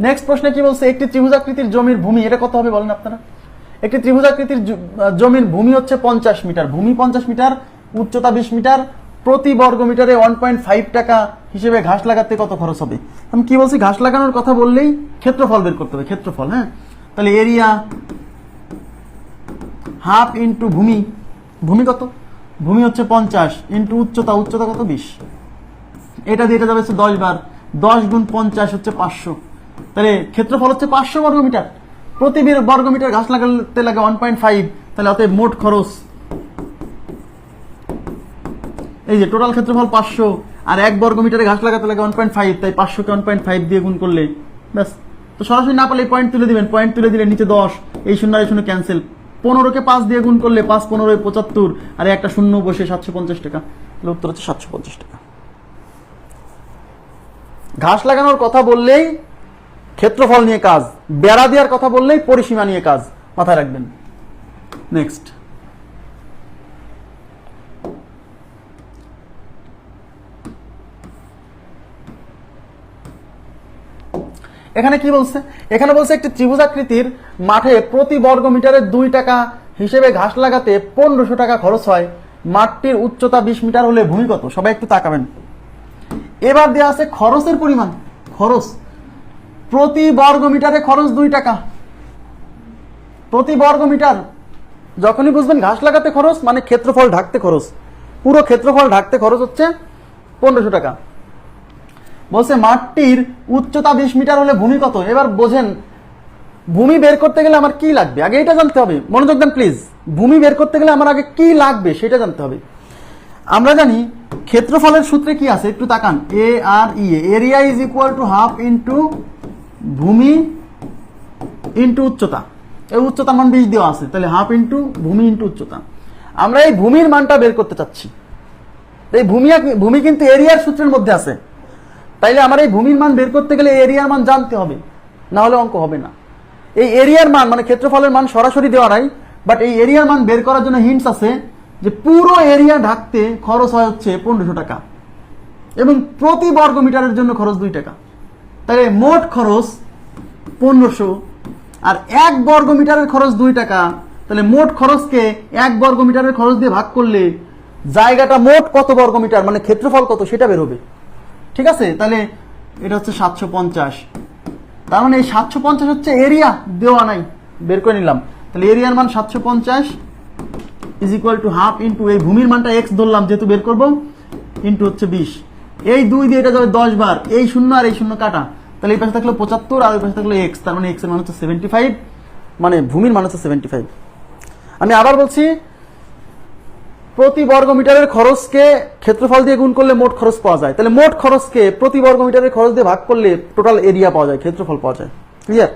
Next প্রশ্নে কি বলছে? একটি ত্রিভুজাকৃতির জমির ভূমি, এটা কত হবে বলেন আপনারা? একটি ত্রিভুজাকৃতির জমির ভূমি হচ্ছে পঞ্চাশ মিটার। ভূমি পঞ্চাশ মিটার, উচ্চতা বিশ মিটার, প্রতি বর্গ মিটারে ওয়ান পয়েন্ট ফাইভ টাকা হিসেবে ঘাস লাগাতে কত খরচ হবে? আমি কি বলছি, ঘাস লাগানোর কথা বললেই ক্ষেত্রফল বের করতে হবে, ক্ষেত্রফল হ্যাঁ? তাহলে এরিয়া হাফ ইন্টু ভূমি ভূমি কত? ভূমি হচ্ছে পঞ্চাশ ইন্টু উচ্চতা উচ্চতা কত? বিশ। এটা দিয়ে এটা যাবে হচ্ছে দশ বার। দশ গুণ পঞ্চাশ হচ্ছে পাঁচশো। তাহলে ক্ষেত্রফল হচ্ছে পাঁচশো বর্গ মিটার প্রতি বর্গ মিটার ঘাস লাগাতে লাগে ওয়ান পয়েন্ট ফাইভ তাহলে অতএব মোট খরচ। এই যে টোটাল ক্ষেত্রফল পাঁচশো, আর এক বর্গ মিটারে ঘাস লাগাতে লাগে ওয়ান পয়েন্ট ফাইভ তাই পাঁচশোকে ওয়ান পয়েন্ট ফাইভ দিয়ে গুণ করলে। ব্যাস। তো সরাসরি না পারলে পয়েন্ট তুলে দিবেন পয়েন্ট তুলে দিলে নিচে দশ, এই শূন্য এই শূন্য ক্যান্সেল পনেরোকে পাঁচ দিয়ে গুণ করলে পাঁচ, পনেরোয় পঁচাত্তর, আর একটা শূন্য বসে সাতশো পঞ্চাশ টাকা। তাহলে উত্তর হচ্ছে সাতশো পঞ্চাশ টাকা। ঘাস লাগানোর কথা বললেই ক্ষেত্রফল নিয়ে কাজ, বেড়া দেওয়ার কথা বললেই পরিসীমা নিয়ে কাজ মাথায় রাখবেন। নেক্সট এখানে কি বলছে? এখানে বলছে একটি ত্রিভুজাকৃতির মাঠে প্রতি বর্গ মিটারে দুই টাকা হিসেবে ঘাস লাগাতে পনেরোশো টাকা খরচ হয়। মাঠটির উচ্চতা বিশ মিটার হলে ভূমি কত সবাই একটু তাকাবেন। এবার দেওয়া আছে খরচের পরিমাণ। খরচ প্রতি বর্গ মিটারে খরচ দুই টাকা। প্রতি বর্গ মিটার যখনই বুঝবেন ঘাস লাগাতে খরচ মানে ক্ষেত্রফল ঢাকতে খরচ। পুরো ক্ষেত্রফল ঢাকতে খরচ হচ্ছে পনেরোশো টাকা। বলছে, মাঠটির উচ্চতা বিশ মিটার হলে ভূমি কত? এবার বোঝেন, ভূমি বের করতে গেলে আমার কি লাগবে? আগে এটা জানতে হবে। মনোযোগ দেন প্লিজ। ভূমি বের করতে গেলে আমার আগে কি লাগবে সেটা জানতে হবে। আমরা জানি, ক্ষেত্রফলের সূত্রে কি আছে? একটু তাকান। A R E area is equal to half into ভূমি ইন্টু উচ্চতা। এই উচ্চতার মান বিশ দেওয়া আছে, তাহলে হাফ ইন্টু ভূমি ইন্টু উচ্চতা। আমরা এই ভূমির মানটা বের করতে চাচ্ছি। এই ভূমি ভূমি কিন্তু এরিয়ার সূত্রের মধ্যে আছে। তাইলে আমার এই ভূমির মান বের করতে গেলে এরিয়ার মান জানতে হবে, না হলে অঙ্ক হবে না। এই এরিয়ার মান মানে ক্ষেত্রফলের মান সরাসরি দেওয়া নাই বাট এই এরিয়ার মান বের করার জন্য হিন্টস আছে যে পুরো এরিয়া ঢাকতে খরচ হয় হচ্ছে পনেরোশো টাকা, এবং প্রতি বর্গ মিটারের জন্য খরচ দুই টাকা। তাহলে মোট খরচ পনেরোশো। আর এক বর্গ মিটারের খরচ দুই টাকা। তাহলে মোট খরচকে এক বর্গ মিটারের খরচ দিয়ে ভাগ করলে জায়গাটা মোট কত বর্গ মিটার মানে ক্ষেত্রফল কত সেটা বেরোবে ঠিক আছে? তাহলে এটা হচ্ছে সাতশো পঞ্চাশ। তার মানে এই সাতশো পঞ্চাশ হচ্ছে এরিয়া দেওয়া নাই, বের করে নিলাম। তাহলে এরিয়ার মান সাতশো পঞ্চাশ is equal to half into এই ভূমির মানটা এক্স ধরলাম, যেহেতু বের করব ইন্টু হচ্ছে বিশ। এই দুই দিয়ে এটা যাবে দশ বার। এই শূন্য আর এই শূন্য কাটা। তাহলে এই পাশে থাকল পঁচাত্তর, আর ওই পাশে থাকল এক্স তার মানে এক্সের মান হচ্ছে সেভেন্টি ফাইভ মানে ভূমির মান হচ্ছে সেভেন্টি ফাইভ আমি আবার বলছি, প্রতি বর্গ মিটারের খরচকে ক্ষেত্রফল দিয়ে গুণ করলে মোট খরচ পাওয়া যায়। তাহলে মোট খরচকে প্রতি বর্গ মিটারের খরচ দিয়ে ভাগ করলে টোটাল এরিয়া পাওয়া যায়, ক্ষেত্রফল পাওয়া যায়। ক্লিয়ার